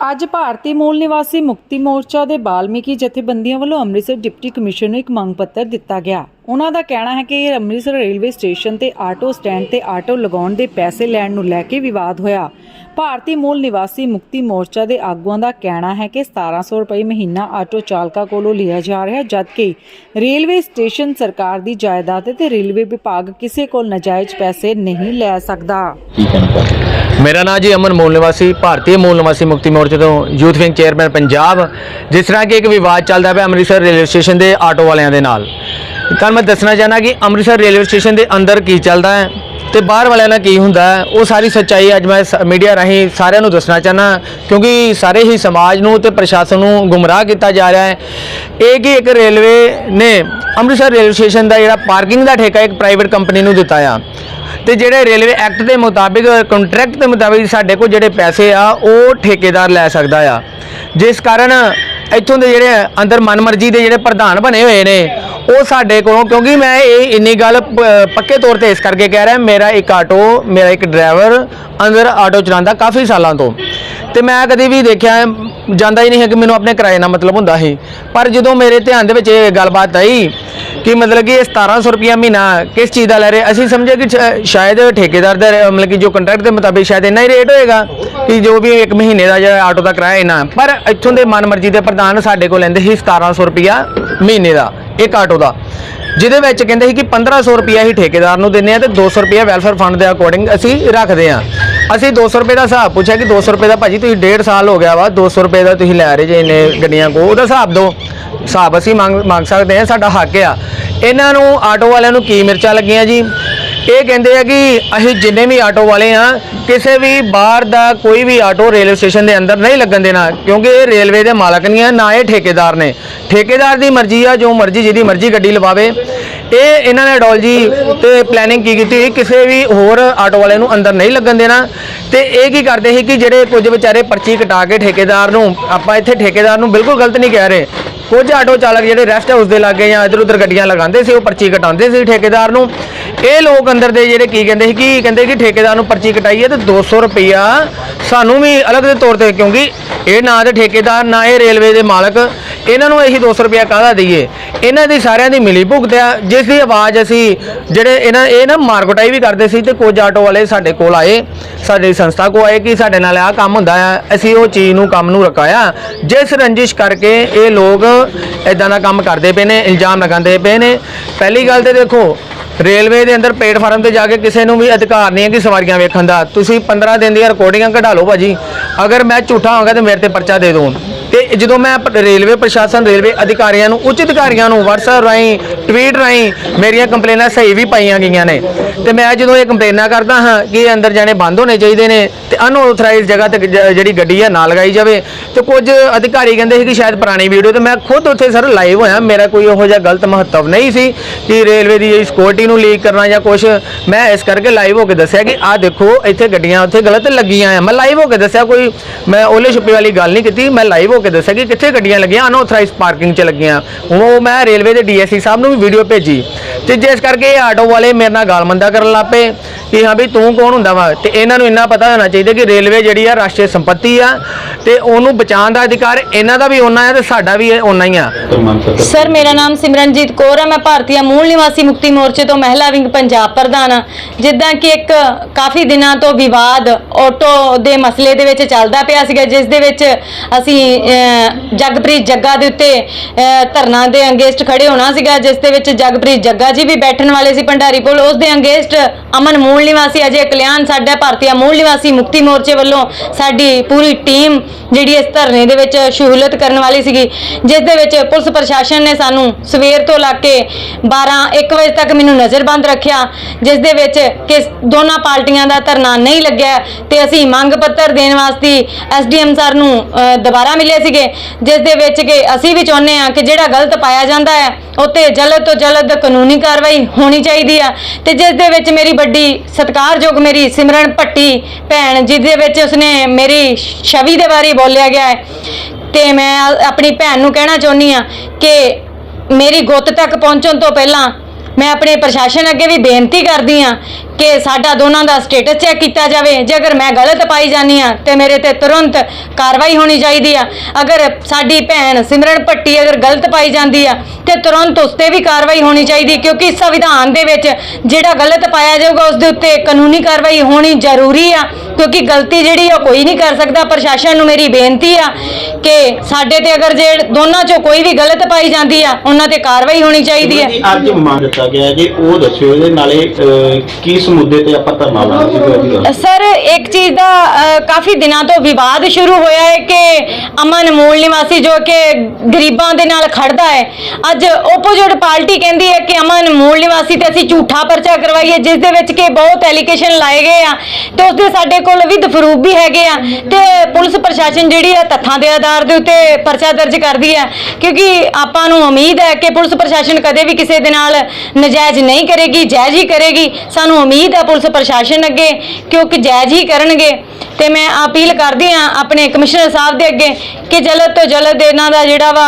ਅੱਜ ਭਾਰਤੀ ਮੂਲ ਨਿਵਾਸੀ ਮੁਕਤੀ ਮੋਰਚਾ ਦੇ ਬਾਲਮੀਕੀ ਜਥੇਬੰਦੀਆਂ ਵੱਲੋਂ ਅੰਮ੍ਰਿਤਸਰ ਡਿਪਟੀ ਕਮਿਸ਼ਨਰ ਨੂੰ ਇੱਕ ਮੰਗ ਪੱਤਰ ਦਿੱਤਾ ਗਿਆ। ਉਹਨਾਂ ਦਾ ਕਹਿਣਾ ਹੈ ਕਿ ਅੰਮ੍ਰਿਤਸਰ ਰੇਲਵੇ ਸਟੇਸ਼ਨ ਤੇ ਆਟੋ ਸਟੈਂਡ ਤੇ ਆਟੋ ਲਗਾਉਣ ਦੇ ਪੈਸੇ ਲੈਣ ਨੂੰ ਲੈ ਕੇ ਵਿਵਾਦ ਹੋਇਆ। ਭਾਰਤੀ ਮੂਲ ਨਿਵਾਸੀ ਮੁਕਤੀ ਮੋਰਚਾ ਦੇ ਆਗੂਆਂ ਦਾ ਕਹਿਣਾ ਹੈ ਕਿ 1700 ਰੁਪਏ ਮਹੀਨਾ ਆਟੋ ਚਾਲਕਾਂ ਕੋਲੋਂ ਲਿਆ ਜਾ ਰਿਹਾ, ਜਦਕਿ ਰੇਲਵੇ ਸਟੇਸ਼ਨ ਸਰਕਾਰ ਦੀ ਜਾਇਦਾਦ ਹੈ ਤੇ ਰੇਲਵੇ ਵਿਭਾਗ ਕਿਸੇ ਕੋਲ ਨਾਜਾਇਜ਼ ਪੈਸੇ ਨਹੀਂ ਲੈ ਸਕਦਾ। ਮੇਰਾ ਨਾਮ ਜੀ ਅਮਨ, ਮੂਲ ਨਿਵਾਸੀ, ਭਾਰਤੀ ਮੂਲ ਨਿਵਾਸੀ ਮੁਕਤੀ ਮੋਰਚੇ ਤੋਂ ਯੂਥ ਵਿੰਗ ਚੇਅਰਮੈਨ ਪੰਜਾਬ। ਜਿਸ ਤਰ੍ਹਾਂ ਕਿ ਇੱਕ ਵਿਵਾਦ ਚੱਲਦਾ ਪਿਆ ਅੰਮ੍ਰਿਤਸਰ ਰੇਲਵੇ ਸਟੇਸ਼ਨ ਦੇ ਆਟੋ ਵਾਲਿਆਂ ਦੇ ਨਾਲ। ਤਾਂ ਮੈਂ ਦੱਸਣਾ ਚਾਹਨਾ ਕਿ ਅੰਮ੍ਰਿਤਸਰ ਰੇਲਵੇ ਸਟੇਸ਼ਨ ਦੇ ਅੰਦਰ ਕੀ ਚੱਲਦਾ ਹੈ ਤੇ ਬਾਹਰ ਵਾਲਿਆਂ ਨਾਲ ਕੀ ਹੁੰਦਾ ਉਹ ਸਾਰੀ ਸੱਚਾਈ ਅੱਜ ਮੈਂ ਮੀਡੀਆ ਰਾਹੀਂ ਸਾਰਿਆਂ ਨੂੰ ਦੱਸਣਾ ਚਾਹਨਾ ਕਿਉਂਕਿ ਸਾਰੇ ਹੀ ਸਮਾਜ ਨੂੰ ਤੇ ਪ੍ਰਸ਼ਾਸਨ ਨੂੰ ਗੁੰਮਰਾਹ ਕੀਤਾ ਜਾ ਰਿਹਾ ਹੈ। ਇਹ ਕਿ ਇੱਕ ਰੇਲਵੇ ਨੇ ਅੰਮ੍ਰਿਤਸਰ ਰੇਲਵੇ ਸਟੇਸ਼ਨ ਦਾ ਜਿਹੜਾ ਪਾਰਕਿੰਗ ਦਾ ਠੇਕਾ ਇੱਕ ਪ੍ਰਾਈਵੇਟ ਕੰਪਨੀ ਨੂੰ ਦਿੱਤਾ ਆ, ਤੇ ਜਿਹੜੇ ਰੇਲਵੇ ਐਕਟ ਦੇ ਮੁਤਾਬਿਕ, ਕੰਟਰੈਕਟ ਦੇ ਮੁਤਾਬਿਕ ਸਾਡੇ ਕੋਲ ਜਿਹੜੇ ਪੈਸੇ ਆ, ਉਹ ਠੇਕੇਦਾਰ ਲੈ ਸਕਦਾ ਆ। ਜਿਸ ਕਾਰਨ ਇੱਥੋਂ ਦੇ ਜਿਹੜੇ ਅੰਦਰ ਮਨਮਰਜ਼ੀ ਦੇ ਜਿਹੜੇ ਪ੍ਰਧਾਨ ਬਣੇ ਹੋਏ ਨੇ ਉਹ ਸਾਡੇ ਕੋਲੋਂ, ਕਿਉਂਕਿ ਮੈਂ ਇਹ ਇੰਨੀ ਗੱਲ ਪੱਕੇ ਤੌਰ ਤੇ ਇਸ ਕਰਕੇ ਕਹਿ ਰਿਹਾ, ਮੇਰਾ ਇੱਕ ਆਟੋ, ਮੇਰਾ ਇੱਕ ਡਰਾਈਵਰ ਅੰਦਰ ਆਟੋ ਚਲਾਉਂਦਾ ਕਾਫੀ ਸਾਲਾਂ ਤੋਂ। ਤੇ ਮੈਂ ਕਦੇ ਵੀ ਦੇਖਿਆ ਜਾਂਦਾ ਹੀ ਨਹੀਂ ਹੈ ਕਿ ਮੈਨੂੰ ਆਪਣੇ ਕਿਰਾਏ ਨਾਲ ਮਤਲਬ ਹੁੰਦਾ ਸੀ ਪਰ ਜਦੋਂ ਮੇਰੇ ਧਿਆਨ ਦੇ ਵਿੱਚ ਇਹ ਗੱਲਬਾਤ ਆਈ ਕਿ ਮਤਲਬ ਕਿ ਇਹ 1700 ਰੁਪਿਆ ਮਹੀਨਾ ਕਿਸ ਚੀਜ਼ ਦਾ ਲੈ ਰਹੇ, ਅਸੀਂ ਸਮਝਿਆ ਕਿ ਸ਼ਾਇਦ ਠੇਕੇਦਾਰ ਦਾ ਮਤਲਬ ਕਿ ਜੋ ਕੰਟਰੈਕਟ ਦੇ ਮੁਤਾਬਿਕ ਸ਼ਾਇਦ ਇੰਨਾ ਹੀ ਰੇਟ ਹੋਏਗਾ ਕਿ ਜੋ ਵੀ ਇੱਕ ਮਹੀਨੇ ਦਾ ਜਿਹੜਾ ਆਟੋ ਦਾ ਕਿਰਾਇਆ ਇੰਨਾ। ਪਰ ਇੱਥੋਂ ਦੇ ਮਨਮਰਜ਼ੀ ਦੇ ਪ੍ਰਧਾਨ ਸਾਡੇ ਕੋਲ ਲੈਂਦੇ ਸੀ 1700 ਰੁਪਿਆ ਮਹੀਨੇ ਦਾ, ਇੱਕ ਆਟੋ ਦਾ। ਜਿਹਦੇ ਵਿੱਚ ਕਹਿੰਦੇ ਸੀ ਕਿ 1500 ਰੁਪਿਆ ਹੀ ਠੇਕੇਦਾਰ ਨੂੰ ਦਿੰਨੇ ਆ ਤੇ 200 ਰੁਪਿਆ ਵੈਲਫੇਅਰ ਫੰਡ ਦੇ ਅਕੋਰਡਿੰਗ ਅਸੀਂ ਰੱਖਦੇ ਆ ਅਸੀਂ 200 ਰੁਪਏ ਦਾ ਹਿਸਾਬ ਪੁੱਛਿਆ ਕਿ 200 ਰੁਪਏ ਦਾ ਭਾਜੀ ਤੁਸੀਂ ਡੇਢ ਸਾਲ ਹੋ ਗਿਆ ਵਾ 200 ਰੁਪਏ ਦਾ ਤੁਸੀਂ ਲੈ ਰਹੇ ਜੇ ਇੰਨੇ ਗੱਡੀਆਂ ਕੋ ਉਹਦਾ ਹਿਸਾਬ ਦਿਓ। ਹਿਸਾਬ ਅਸੀਂ ਮੰਗ ਮੰਗ ਸਕਦੇ ਹਾਂ, ਸਾਡਾ ਹੱਕ ਆ। ਇਹਨਾਂ ਨੂੰ ਆਟੋ ਵਾਲਿਆਂ ਨੂੰ ਕੀ ਮਿਰਚਾਂ ਲੱਗੀਆਂ ਜੀ? ਇਹ ਕਹਿੰਦੇ ਆ ਕਿ ਅਸੀਂ ਜਿੰਨੇ ਵੀ ਆਟੋ ਵਾਲੇ ਆ, ਕਿਸੇ ਵੀ ਬਾਹਰ ਦਾ ਕੋਈ ਵੀ ਆਟੋ ਰੇਲਵੇ ਸਟੇਸ਼ਨ ਦੇ ਅੰਦਰ ਨਹੀਂ ਲੱਗਣ ਦੇਣਾ, ਕਿਉਂਕਿ ਇਹ ਰੇਲਵੇ ਦੇ ਮਾਲਕ ਨਹੀਂ ਆ, ਨਾ ਇਹ ਠੇਕੇਦਾਰ ਨੇ। ਠੇਕੇਦਾਰ ਦੀ ਮਰਜ਼ੀ ਆ, ਜੋ ਮਰਜ਼ੀ ਜਿਹਦੀ ਮਰਜ਼ੀ ਗੱਡੀ ਲਵਾਵੇ। ਇਹ ਇਹਨਾਂ ਨੇ ਡੋਲਜੀ ਤੇ ਪਲੈਨਿੰਗ ਕੀ ਕੀਤੀ ਹੋਈ, ਕਿਸੇ ਵੀ ਹੋਰ ਆਟੋ ਵਾਲੇ ਨੂੰ ਅੰਦਰ ਨਹੀਂ ਲੱਗਣ ਦੇਣਾ। ਤੇ ਇਹ ਕੀ ਕਰਦੇ ਸੀ ਕਿ ਜਿਹੜੇ ਕੁਝ ਵਿਚਾਰੇ ਪਰਚੀ ਕਟਾ ਕੇ ਠੇਕੇਦਾਰ ਨੂੰ ਆਪਾਂ ਇੱਥੇ ਠੇਕੇਦਾਰ ਨੂੰ ਬਿਲਕੁਲ ਗਲਤ ਨਹੀਂ ਕਹਿ ਰਹੇ। ਕੁਝ ਆਟੋ ਚਾਲਕ ਜਿਹੜੇ ਰੈਸਟ ਹਾਊਸ ਦੇ ਲਾਗੇ ਜਾਂ ਇਧਰ ਉਧਰ ਗੱਡੀਆਂ ਲਗਾਉਂਦੇ ਸੀ ਉਹ ਪਰਚੀ ਕਟਾਉਂਦੇ ਸੀ ਠੇਕੇਦਾਰ ਨੂੰ। ਇਹ ਲੋਕ ਅੰਦਰ ਦੇ ਜਿਹੜੇ ਕੀ ਕਹਿੰਦੇ ਸੀ ਕਿ ਕਹਿੰਦੇ ਕਿ ਠੇਕੇਦਾਰ ਨੂੰ ਪਰਚੀ ਕਟਾਈਏ ਤੇ 200 ਰੁਪਈਆ ਸਾਨੂੰ ਵੀ ਅਲੱਗ ਦੇ ਤੌਰ ਤੇ ਕਿਉਂਕਿ ਇਹ ਨਾ ਤੇ ਠੇਕੇਦਾਰ ਨਾ ਇਹ ਰੇਲਵੇ ਦੇ ਮਾਲਕ ਇਹਨਾਂ ਨੂੰ ਇਹੀ 200 ਰੁਪਇਆ ਕਾਹਦਾ ਦਈਏ? ਇਹਨਾਂ ਦੀ ਸਾਰਿਆਂ ਦੀ ਮਿਲੀ ਭੁਗਤ ਆ, ਜਿਸ ਦੀ ਆਵਾਜ਼ ਅਸੀਂ ਜਿਹੜੇ ਇਹਨਾਂ, ਇਹ ਨਾ ਮਾਰਕਟਾਈ ਵੀ ਕਰਦੇ ਸੀ ਤੇ ਕੁਝ ਆਟੋ ਵਾਲੇ ਸਾਡੇ ਕੋਲ ਆਏ, ਸਾਡੀ ਸੰਸਥਾ ਕੋ ਆਏ ਕਿ ਸਾਡੇ ਨਾਲ ਆਹ ਕੰਮ ਹੁੰਦਾ ਆ, ਅਸੀਂ ਉਹ ਚੀਜ਼ ਨੂੰ, ਕੰਮ ਨੂੰ ਰਕਾਇਆ। ਜਿਸ ਰੰਜਿਸ਼ ਕਰਕੇ ਇਹ ਲੋਕ ਇਦਾਂ ਦਾ ਕੰਮ ਕਰਦੇ ਪਏ ਨੇ, ਇਲਜ਼ਾਮ ਲਗਾਉਂਦੇ ਪਏ ਨੇ। ਪਹਿਲੀ ਗੱਲ ਤੇ ਦੇਖੋ, ਰੇਲਵੇ ਦੇ ਅੰਦਰ ਪਲੇਟਫਾਰਮ ਤੇ ਜਾ ਕੇ ਕਿਸੇ ਨੂੰ ਵੀ ਅਧਿਕਾਰ ਨਹੀਂ ਹੈ ਕਿ ਸਵਾਰੀਆਂ ਵੇਖਣ ਦਾ। ਤੁਸੀਂ 15 ਦਿਨ ਦੀਆਂ ਰਿਕਾਰਡਿੰਗਾਂ ਕਢਾ ਲਓ ਭਾਜੀ। ਅਗਰ ਮੈਂ ਝੂਠਾ ਹੋਵਾਂਗਾ ਤੇ ਮੇਰੇ ਤੇ ਪਰਚਾ ਦੇ ਦਿਓ। ਤੇ ਜਦੋਂ ਮੈਂ ਰੇਲਵੇ ਪ੍ਰਸ਼ਾਸਨ, ਰੇਲਵੇ ਅਧਿਕਾਰੀਆਂ ਨੂੰ, ਉੱਚ ਅਧਿਕਾਰੀਆਂ ਨੂੰ WhatsApp ਰਾਹੀਂ ਟਵੀਟ ਰਾਹੀਂ ਮੇਰੀਆਂ ਕੰਪਲੇਨਾਂ ਸਹੀ ਵੀ ਪਾਈਆਂ ਗਈਆਂ ਨੇ। ਤੇ ਮੈਂ ਜਦੋਂ ਇਹ ਕੰਪਲੇਨਾਂ ਕਰਦਾ ਹਾਂ ਕਿ ਅੰਦਰ ਜਾਣੇ ਬੰਦ ਹੋਣੇ ਚਾਹੀਦੇ ਨੇ ਤੇ ਅਨਆਥੋਰਾਈਜ਼ਡ ਜਗ੍ਹਾ ਤੇ ਜਿਹੜੀ ਗੱਡੀ ਹੈ ਨਾ ਲਗਾਈ ਜਾਵੇ। ਤੇ ਕੁਝ ਅਧਿਕਾਰੀ ਕਹਿੰਦੇ ਸੀ ਕਿ ਸ਼ਾਇਦ ਪੁਰਾਣੀ ਵੀਡੀਓ ਤੇ ਮੈਂ ਖੁਦ ਉੱਥੇ ਸਰ ਲਾਈਵ ਹੋਇਆ। ਮੇਰਾ ਕੋਈ ਉਹੋ ਜਿਹਾ ਗਲਤ ਮਹੱਤਵ ਨਹੀਂ ਸੀ ਕਿ ਰੇਲਵੇ ਦੀ ਸਿਕਿਉਰਿਟੀ ਨੂੰ ਲੀਕ ਕਰਨਾ ਜਾਂ ਕੁਝ ਮੈਂ ਇਸ ਕਰਕੇ ਲਾਈਵ ਹੋ ਕੇ ਦੱਸਿਆ ਕਿ ਆਹ ਦੇਖੋ, ਇੱਥੇ ਗੱਡੀਆਂ ਉੱਥੇ ਗਲਤ ਲੱਗੀਆਂ ਆ। ਮੈਂ ਲਾਈਵ ਹੋ ਕੇ ਦੱਸਿਆ ਕੋਈ, ਮੈਂ ਓਲੇ ਛੁਪੇ ਵਾਲੀ ਗੱਲ ਨਹੀਂ ਕੀਤੀ। ਮੈਂ ਲਾਈਵ ਹੋ ਕੇ ਦੱਸਿਆ ਕਿ ਕਿੱਥੇ ਗੱਡੀਆਂ ਲੱਗੀਆਂ ਅਨਆਥੋਰਾਈਜ਼ਡ ਪਾਰਕਿੰਗ 'ਚ ਲੱਗੀਆਂ। ਉਹ ਮੈਂ ਰੇਲਵੇ ਦੇ ਡੀਐਸਸੀ ਸਾਹਿਬ ਨੂੰ ਵੀ ਵੀਡੀਓ ਭੇਜੀ। ਤੇ ਜਿਸ ਕਰਕੇ ਇਹ ਆਟੋ ਵਾਲੇ ਮੇਰੇ ਨਾਲ ਗਾਲਮੰਦਾ ਕਰਨ ਲੱਪੇ ਕਿ ਹਾਂ ਵੀ ਤੂੰ ਕੌਣ ਹੁੰਦਾ ਵਾ? ਤੇ ਇਹਨਾਂ ਨੂੰ ਇੰਨਾ ਪਤਾ ਹੋਣਾ ਚਾਹੀਦਾ ਕਿ ਰੇਲਵੇ ਜਿਹੜੀ ਆ ਰਾਸ਼ਟਰੀ ਸੰਪਤੀ ਆ ਤੇ ਉਹਨੂੰ ਬਚਾਉਣ ਦਾ ਅਧਿਕਾਰ ਇਹਨਾਂ ਦਾ ਵੀ ਓਨਾ ਹੈ ਤੇ ਸਾਡਾ ਵੀ ਓਨਾ ਹੀ ਆ। ਸਰ, ਮੇਰਾ ਨਾਮ ਸਿਮਰਨਜੀਤ ਕੌਰ ਆ। ਮੈਂ ਭਾਰਤੀయ ਮੂਲ ਨਿਵਾਸੀ ਮੁਕਤੀ ਮੋਰਚੇ ਤੋਂ ਮਹਿਲਾ ਵਿੰਗ ਪੰਜਾਬ ਪ੍ਰਧਾਨ ਹਾਂ ਜਿੱਦਾਂ ਕਿ ਇੱਕ ਕਾਫੀ ਦਿਨਾਂ ਤੋਂ ਵਿਵਾਦ ਆਟੋ ਦੇ ਮਸਲੇ ਦੇ ਵਿੱਚ ਚੱਲਦਾ ਪਿਆ ਸੀਗਾ, ਜਿਸ ਦੇ ਵਿੱਚ ਅਸੀਂ ਜਗਪ੍ਰੀਤ ਜੱਗਾ ਦੇ ਉੱਤੇ ਧਰਨਾ ਦੇ ਅੰਗੇਸਟ ਖੜੇ ਹੋਣਾ ਸੀਗਾ, ਜਿਸ ਦੇ ਵਿੱਚ ਜਗਪ੍ਰੀਤ ਜੱਗਾ ਜੀ ਵੀ ਬੈਠਣ ਵਾਲੇ ਸੀ ਭੰਡਾਰੀ ਪੁਲ। ਉਸ ਦੇ ਅੰਗੇਸਟ ਅਮਨ ਮੂਲ ਨਿਵਾਸੀ ਅਜੇ ਕਲਿਆਣ ਸਾਡਾ ਭਾਰਤੀయ ਮੂਲ ਨਿਵਾਸੀ ਮੁਕਤੀ ਮੋਰਚੇ ਵੱਲੋਂ ਸਾਡੀ ਪੂਰੀ ਟੀਮ ਜਿਹੜੀ ਇਸ ਧਰਨੇ ਦੇ ਵਿੱਚ ਸ਼ਮੂਲੀਅਤ ਕਰਨ ਵਾਲੀ ਸੀਗੀ, ਜਿਸ ਦੇ ਵਿੱਚ ਪੁਲਿਸ ਪ੍ਰਸ਼ਾਸਨ ਨੇ ਸਾਨੂੰ ਸਵੇਰ ਤੋਂ ਲੱਗ ਕੇ 12 1 ਵਜੇ ਤੱਕ ਮੈਨੂੰ ਨਜ਼ਰਬੰਦ ਰੱਖਿਆ, ਜਿਸ ਦੇ ਵਿੱਚ ਕਿ ਦੋਨਾਂ ਪਾਰਟੀਆਂ ਦਾ ਧਰਨਾ ਨਹੀਂ ਲੱਗਿਆ ਤੇ ਅਸੀਂ ਮੰਗ ਪੱਤਰ ਦੇਣ ਵਾਸਤੇ ਐਸਡੀਐਮ ਸਰ ਨੂੰ ਦੁਬਾਰਾ ਮਿਲੇ ਸੀਗੇ, ਜਿਸ ਦੇ ਵਿੱਚ ਕਿ ਅਸੀਂ ਵੀ ਚਾਹੁੰਦੇ ਹਾਂ ਕਿ ਜਿਹੜਾ ਗਲਤ ਪਾਇਆ ਜਾਂਦਾ ਹੈ, ਉੱਤੇ ਜਲਦ ਤੋਂ ਜਲਦ ਕਾਨੂੰਨੀ ਕਾਰਵਾਈ ਹੋਣੀ ਚਾਹੀਦੀ ਆ। ਤੇ ਜਿਸ ਦੇ ਵਿੱਚ ਮੇਰੀ ਵੱਡੀ ਸਤਿਕਾਰਯੋਗ ਮੇਰੀ ਸਿਮਰਨ ਭੱਟੀ ਭੈਣ, ਜਿਸ ਦੇ ਵਿੱਚ ਉਸਨੇ ਮੇਰੀ ਛਵੀ ਦੇ ਬਾਰੇ ਬੋਲਿਆ ਗਿਆ ਹੈ। ਤੇ ਮੈਂ ਆਪਣੀ ਭੈਣ ਨੂੰ ਕਹਿਣਾ ਚਾਹੁੰਦੀ ਆ ਕਿ ਮੇਰੀ ਗੁੱਤ ਤੱਕ ਪਹੁੰਚਣ ਤੋਂ ਪਹਿਲਾਂ ਮੈਂ ਆਪਣੇ ਪ੍ਰਸ਼ਾਸਨ ਅੱਗੇ ਵੀ ਬੇਨਤੀ ਕਰਦੀ ਆ ਕਿ ਸਾਡਾ ਦੋਨਾਂ ਦਾ ਸਟੇਟਸ ਚੈੱਕ ਕੀਤਾ ਜਾਵੇ। ਜੇ ਅਗਰ ਮੈਂ ਗਲਤ ਪਾਈ ਜਾਂਦੀ ਆ ਤੇ ਮੇਰੇ ਤੇ ਤੁਰੰਤ ਕਾਰਵਾਈ ਹੋਣੀ ਚਾਹੀਦੀ ਆ। ਅਗਰ ਸਾਡੀ ਭੈਣ ਸਿਮਰਨ ਭੱਟੀ ਅਗਰ ਗਲਤ ਪਾਈ ਜਾਂਦੀ ਆ ਤੇ ਤੁਰੰਤ ਉਸ ਤੇ ਵੀ ਕਾਰਵਾਈ ਹੋਣੀ ਚਾਹੀਦੀ ਕਿਉਂਕਿ ਸੰਵਿਧਾਨ ਦੇ ਵਿੱਚ ਜਿਹੜਾ ਗਲਤ ਪਾਇਆ ਜਾਊਗਾ ਉਸ ਦੇ ਉੱਤੇ ਕਾਨੂੰਨੀ ਕਾਰਵਾਈ ਹੋਣੀ ਜ਼ਰੂਰੀ ਆ। ਕਿਉਂਕਿ ਗਲਤੀ ਜਿਹੜੀ ਆ ਉਹ ਕੋਈ ਨਹੀਂ ਕਰ ਸਕਦਾ। ਪ੍ਰਸ਼ਾਸਨ ਨੂੰ ਮੇਰੀ ਬੇਨਤੀ ਆ ਕਿ ਸਾਡੇ ਤੇ ਅਗਰ ਜੇ ਦੋਨਾਂ ਚੋਂ ਕੋਈ ਵੀ ਗਲਤ ਪਾਈ ਜਾਂਦੀ ਆ ਉਹਨਾਂ ਤੇ ਕਾਰਵਾਈ ਹੋਣੀ ਚਾਹੀਦੀ ਹੈ ਅੱਜ ਮੰਗ ਦਿੱਤਾ ਗਿਆ ਹੈ ਉਹ ਦੱਸਿਓ ਇਹਦੇ ਨਾਲੇ ਅਹ, ਕਿਸ ਮੁੱਦੇ ਤੇ ਆਪਾਂ ਧਰਨਾ ਲਾਉਣਾ ਸੀ ਕੋਈ ਵੀ ਗੱਲ ਸਰ ਇੱਕ ਚੀਜ਼ ਦਾ ਅ, ਕਾਫੀ ਦਿਨਾਂ ਤੋਂ ਵਿਵਾਦ ਸ਼ੁਰੂ ਹੋਇਆ ਹੈ ਕਿ ਅਮਨ ਮੂਲ ਨਿਵਾਸੀ ਜੋ ਕਿ ਗਰੀਬਾਂ ਦੇ ਨਾਲ ਖੜਦਾ ਹੈ ਅੱਜ ਓਪੋਜਿਟ ਪਾਰਟੀ ਕਹਿੰਦੀ ਹੈ ਕਿ ਅਮਨ ਮੂਲ ਨਿਵਾਸੀ ਤੇ ਅਸੀਂ ਝੂਠਾ ਪਰਚਾ ਕਰਵਾਈਏ ਜਿਸ ਦੇ ਵਿੱਚ ਕਿ ਬਹੁਤ ਐਲੀਗੇਸ਼ਨ ਲਾਏ ਗਏ ਆ ਤੇ ਉਸ ਦੇ ਸਾਡੇ ਕੋਲ ਵਿਦ ਫਰੂਫ ਵੀ ਹੈਗੇ ਆ ਤੇ ਪੁਲਿਸ ਪ੍ਰਸ਼ਾਸਨ ਜਿਹੜੀ ਆ ਤੱਥਾਂ ਦੇ ਆਧਾਰ ਦੇ ਉੱਤੇ ਪਰਚਾ ਦਰਜ ਕਰਦੀ ਹੈ ਕਿਉਂਕਿ ਆਪਾਂ ਨੂੰ ਉਮੀਦ ਹੈ ਕਿ ਪੁਲਿਸ ਪ੍ਰਸ਼ਾਸਨ ਕਦੇ ਵੀ ਕਿਸੇ ਦੇ ਨਾਲ ਨਜਾਇਜ਼ ਨਹੀਂ ਕਰੇਗੀ ਜਾਇਜ਼ ਹੀ ਕਰੇਗੀ ਸਾਨੂੰ ਉਮੀਦ ਹੈ ਪੁਲਿਸ ਪ੍ਰਸ਼ਾਸਨ ਅੱਗੇ ਕਿਉਂਕਿ ਜਾਇਜ਼ ਹੀ ਕਰਨਗੇ ਤੇ ਮੈਂ ਅਪੀਲ ਕਰਦੀ ਆ ਆਪਣੇ ਕਮਿਸ਼ਨਰ ਸਾਹਿਬ ਦੇ ਅੱਗੇ ਕਿ ਜਲਦ ਤੋਂ ਜਲਦ ਇਹਨਾਂ ਦਾ ਜਿਹੜਾ ਵਾ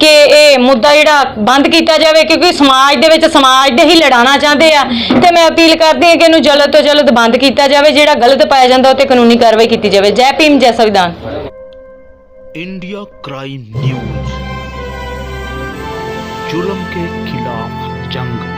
ਕਿ ਇਹ ਮੁੱਦਾ ਜਿਹੜਾ ਬੰਦ ਕੀਤਾ ਜਾਵੇ ਕਿਉਂਕਿ ਸਮਾਜ ਦੇ ਵਿੱਚ ਸਮਾਜ ਦੇ ਹੀ ਲੜਾਉਣਾ ਚਾਹੁੰਦੇ ਆ ਤੇ ਮੈਂ ਅਪੀਲ ਕਰਦੀ ਹਾਂ ਕਿ ਇਹਨੂੰ ਜਲਦ ਤੋਂ ਜਲਦ ਬੰਦ ਕੀਤਾ ਜਾਵੇ ਜਿਹੜਾ ਗਲਤ ਪਾਇਆ ਜਾਂਦਾ ਉਹ ਤੇ ਕਾਨੂੰਨੀ ਕਾਰਵਾਈ ਕੀਤੀ ਜਾਵੇ ਜੈ ਭੀਮ ਜੈ ਸੰਵਿਧਾਨ इंडिया क्राइम न्यूज जुल्म के खिलाफ जंग